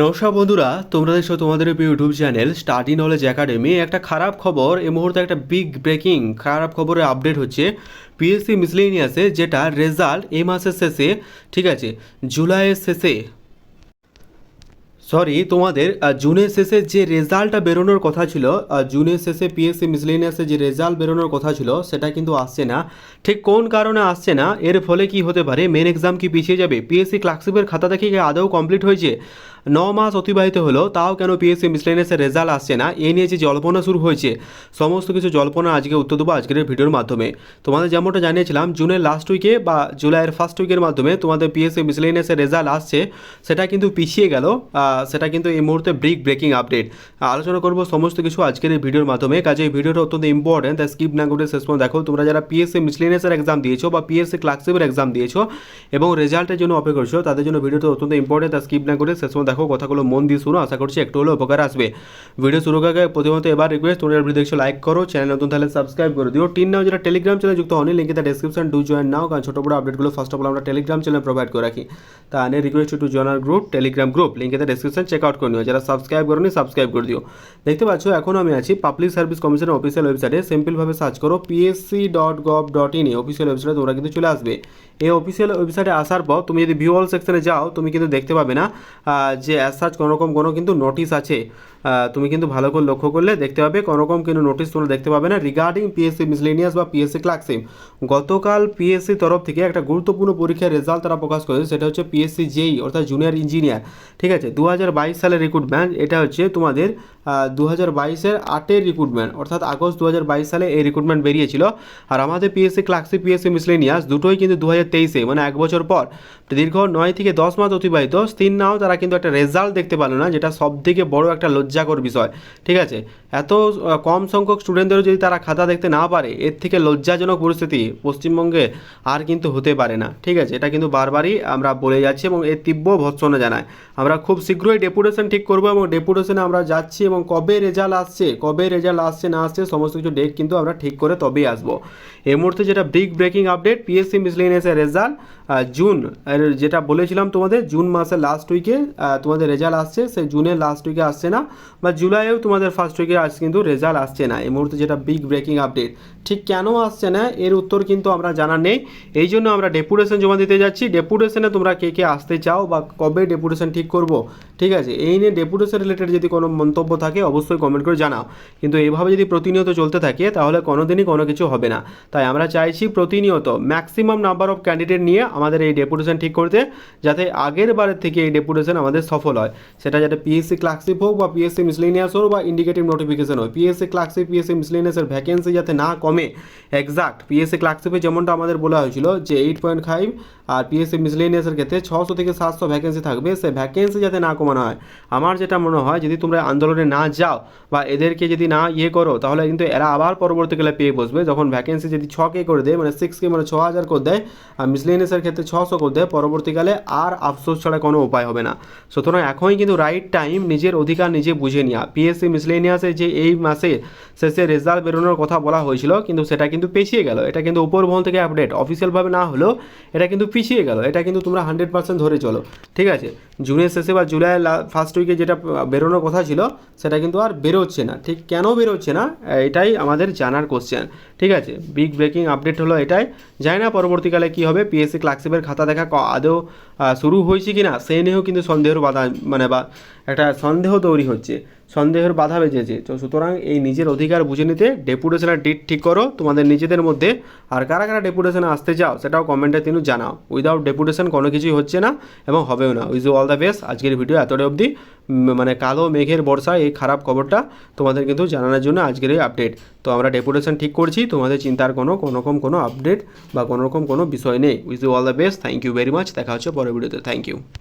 নমস্কার বন্ধুরা, তোমরা দেখছ তোমাদের YouTube channel Study Knowledge Academy. একটা খারাপ খবর এই মুহূর্তে একটা বিগ ব্রেকিং খারাপ খবরের আপডেট হচ্ছে পিএসসি মিসলেনিয়াসে যেটা রেজাল্ট এই মাসের শেষে, ঠিক আছে, জুলাইয়ের শেষে। সরি তোমাদের জুনের শেষে যে রেজাল্টটা বেরোনোর কথা ছিল জুনের শেষে পিএসসি মিসলেনিয়াসে যে রেজাল্ট বেরোনোর কথা ছিল, সেটা কিন্তু আসছে না। ঠিক কোন কারণে আসছে না, এর ফলে কি হতে পারে মেন এক্সাম কি পিছিয়ে যাবে? পিএসসি ক্লার্কশিপের খাতা দেখে কি আদৌ কমপ্লিট হয়েছে? ন মাস অতিবাহিত হলো তাও কেন পিএসসি মিসলেনিয়াসের রেজাল্ট আসছে না? এ নিয়ে যে জল্পনা শুরু হয়েছে, সমস্ত কিছু জল্পনা আজকে উত্তর দেবো আজকের ভিডিওর মাধ্যমে। তোমাদের যেমনটা জানিয়েছিলাম, জুনের লাস্ট উইকে বা জুলাইয়ের ফার্স্ট উইকের মাধ্যমে তোমাদের পিএসসি মিসলেনিয়াসের রেজাল্ট আসছে, সেটা কিন্তু পিছিয়ে গেল সেটা কিন্তু এই মুহূর্তে ব্রিক ব্রেকিং আপডেট আলোচনা করব সমস্ত কিছু আজকের এই ভিডিওর মাধ্যমে কাজে এই ভিডিওটা অত্যন্ত ইম্পর্টেন্ট তাই স্কিপ না করে শেষ দেখো, তোমরা যারা পিএসসি মিসলেনিয়াসের এক্সাম দিয়েছ বা পিএসসি ক্লার্কশিপের এক্সাম দিয়েছ এবং রেজাল্টের জন্য অপেক্ষা করছ, তাদের জন্য ভিডিওটা অত্যন্ত ইম্পর্টেন্ট তাই স্কিপ না করে শেষ দেখো কথাগুলো মন দিয়ে শুনো, আশা করছি একটু হলেও উপকার আসবে। ভিডিও শুরু করার প্রথমত এবার রিকোয়েস্ট তোমরা ভিডিও দেখছ লাইক করো চ্যানেল নতুন তাহলে সাবস্ক্রাইব করে দিও। টিন নাও যেটা টেলিগ্রাম চ্যানেল যুক্ত হয়নি লিঙ্কে তার ডেসক্রিপশন টু জয়েন নাও কারণ ছোটো বড় আপডেটগুলো ফার্স্ট অফ অল আমরা টেলিগ্রাম চ্যানেল প্রোভাইড করে রাখি। তা আনে রিকোয়েস্ট টু জয়েন আর গ্রুপ টেলিগ্রাম গ্রুপ লিঙ্কে তার ডেসক্রিপশন চেক আউট করে নিও। যারা সাবস্ক্রাইব করোনি সাবস্ক্রাইব করে দিও। দেখতে পাচ্ছ, এখন আমি আছি পাবলিক সার্ভিস কমিশনের অফিসিয়াল ওয়েবসাইটে সিম্পলভাবে সার্চ করো PSC dot gov dot in official ওয়েবসাইটে তোমরা কিন্তু চলে আসবে। এই অফিসিয়াল ওয়েবসাইটে আসার পর তুমি যদি ভিউ অল সেকশনে যাও, তুমি কিন্তু দেখতে পাবে না যে অ্যাজ সার্চ কোনো রকম কোনো কিন্তু নোটিশ আছে। তুমি কিন্তু ভালো করে লক্ষ্য করলে দেখতে পাবে কোনোরকম কিন্তু নোটিশ তোমরা দেখতে পাবে না। রিগার্ডিং পিএসসি মিসলেনিয়াস বা পিএসসি ক্লার্কশিপ গতকাল পিএসসি তরফ থেকে একটা গুরুত্বপূর্ণ পরীক্ষার রেজাল্ট তারা প্রকাশ করেছে, সেটা হচ্ছে পিএসসি জেই অর্থাৎ জুনিয়র ইঞ্জিনিয়ার ঠিক আছে দু হাজার বাইশ সালের রিক্রুটমেন্ট এটা হচ্ছে তোমাদের দু হাজার বাইশের আটের রিক্রুটমেন্ট অর্থাৎ আগস্ট দু হাজার বাইশ সালে এই রিক্রুটমেন্ট বেরিয়েছিল। আর আমাদের পিএসসি ক্লার্কশিপ পিএসসি মিসলেনিয়াস দুটোই কিন্তু দু হাজার তেইশে মানে এক বছর পর। দীর্ঘ নয় থেকে দশ মাস অতিবাহিত, স্থির নাও, তারা কিন্তু একটা রেজাল্ট দেখতে পারল না, যেটা সব থেকে বড় একটা লজ্জাকর বিষয়, ঠিক আছে? এত কম সংখ্যক স্টুডেন্টদেরও যদি তারা খাতা দেখতে না পারে, এর থেকে লজ্জাজনক পরিস্থিতি পশ্চিমবঙ্গে আর কিন্তু হতে পারে না, ঠিক আছে? এটা কিন্তু বারবারই আমরা বলে যাচ্ছি এবং এর তীব্র ভৎসনা জানায়। আমরা খুব শীঘ্রই ডেপুটেশন ঠিক করব এবং ডেপুটেশনে আমরা যাচ্ছি এবং কবে রেজাল্ট আসছে, কবে রেজাল্ট আসছে, না আসছে, সমস্ত কিছু ডেট কিন্তু আমরা ঠিক করে তবেই আসব। এই মুহূর্তে যেটা ব্রিক ব্রেকিং আপডেট পিএসসি মিসলেনিয়াসের রেজাল্ট জুন যেটা বলেছিলাম তোমাদের জুন মাসের লাস্ট উইকে তোমাদের রেজাল্ট আসছে, সেই জুনের লাস্ট উইকে আসছে না, বা জুলাইয়েও তোমাদের ফার্স্ট উইকে আজ কিন্তু রেজাল্ট আসছে না। এই মুহূর্তে যেটা বিগ ব্রেকিং আপডেট ঠিক কেন আসছে না, এর উত্তর কিন্তু আমরা জানা নেই। এই জন্য আমরা ডেপুটেশন জমা দিতে যাচ্ছি। ডেপুটেশনে তোমরা কে কে আসতে চাও, বা কবে ডেপুটেশন ঠিক করব, ঠিক আছে? এই নিয়ে ডেপুটেশন রিলেটেড যদি কোনো মন্তব্য থাকে, অবশ্যই কমেন্ট করে জানাও। কিন্তু এইভাবে যদি প্রতিনিয়ত চলতে থাকে, তাহলে কোনোদিনই কোনো কিছু হবে না। তাই আমরা চাইছি প্রতিনিয়ত ম্যাক্সিমাম নাম্বার অফ ক্যান্ডিডেট নিয়ে আমাদের এই ডেপুটেশন ঠিক করতে, যাতে আগের বারের থেকে এই ডেপুটেশন আমাদের সফল হয়। সেটা যাতে পিএসসি ক্লার্কশিপ হোক বা পিএসসি মিসলেনিয়াস হোক বা ইন্ডিকেটিভ নোটিফিকেশন হোক। পিএসসি ক্লার্কশিপ পিএসসি মিসলেনিয়াসের ভ্যাকেন্সি যাতে না কমে এক্সাক্ট পিএসসি ক্লার্কশিপে যেমনটা আমাদের বলা হয়েছিল যে এইট পয়েন্ট ফাইভ আর পিএসসি মিসলেনিয়াসের ক্ষেত্রে ছশো থেকে সাতশো ভ্যাকেন্সি থাকবে, সে ভ্যাকেন্সি যাতে না কমানো হয়। আমার যেটা মনে হয়, যদি তোমরা আন্দোলনে না যাও বা এদেরকে যদি না ইয়ে করো, তাহলে কিন্তু এরা আবার পরবর্তীকালে পেয়ে বসবে। যখন ভ্যাকেন্সি যদি ছকে করে দেয় মানে সিক্সকে মানে ছ হাজার করে দেয় মিসলেনিয়াসের ক্ষেত্রে ছশো করতে পরবর্তীকালে আর আফসোস ছাড়া কোনো উপায় হবে না। সুতরাং এখনই কিন্তু রাইট টাইম নিজের অধিকার নিজে বুঝে নেওয়া। পিএসসি মিসলেনিয়াসে যে এই মাসে শেষে রেজাল্ট বেরোনোর কথা বলা হয়েছিল, কিন্তু সেটা কিন্তু পিছিয়ে গেল। এটা কিন্তু উপর মহল থেকে আপডেট অফিসিয়ালভাবে না হলেও এটা কিন্তু পিছিয়ে গেল। এটা কিন্তু তোমরা হান্ড্রেড পার্সেন্ট ধরে চলো। ঠিক আছে? জুনের শেষে বা জুলাই ফার্স্ট উইকে যেটা বেরোনোর কথা ছিল, সেটা কিন্তু আর বেরোচ্ছে না। ঠিক কেন বেরোচ্ছে না? এটাই আমাদের জানার কোশ্চেন ঠিক আছে? বিগ ব্রেকিং আপডেট হলো এটাই। জানি না পরবর্তীকালে কী হবে পিএসসি ক্লার্কশিপের খাতা দেখা ক- আদৌ শুরু হয়েছে কি না সেই নিয়েও কিন্তু সন্দেহের বাধা মানে বা একটা সন্দেহ তৈরি হচ্ছে। সন্দেহের বাধা বেজেছে। তো সুতরাং এই নিজের অধিকার বুঝে নিতে ডেপুটেশনের ডেট ঠিক করো। তোমাদের নিজেদের মধ্যে আর কারা কারা ডেপুটেশনে আসতে চাও সেটাও কমেন্টে তিনি জানাও। উইদাউট ডেপুটেশন কোনো কিছুই হচ্ছে না এবং হবেও না। উইজ অল দ্য বেস্ট আজকের ভিডিও এতটাই অবধি। মানে কালো মেঘের বর্ষা, এই খারাপ খবরটা তোমাদের কিন্তু জানানোর জন্য আজকের এই আপডেট তো আমরা ডেপুটেশন ঠিক করছি। তোমাদের চিন্তার কোনো কোনো রকম কোনো আপডেট বা কোনো রকম কোনো বিষয় নেই। Wish all the best thank you very much দেখা হচ্ছে পরের ভিডিওতে থ্যাংক ইউ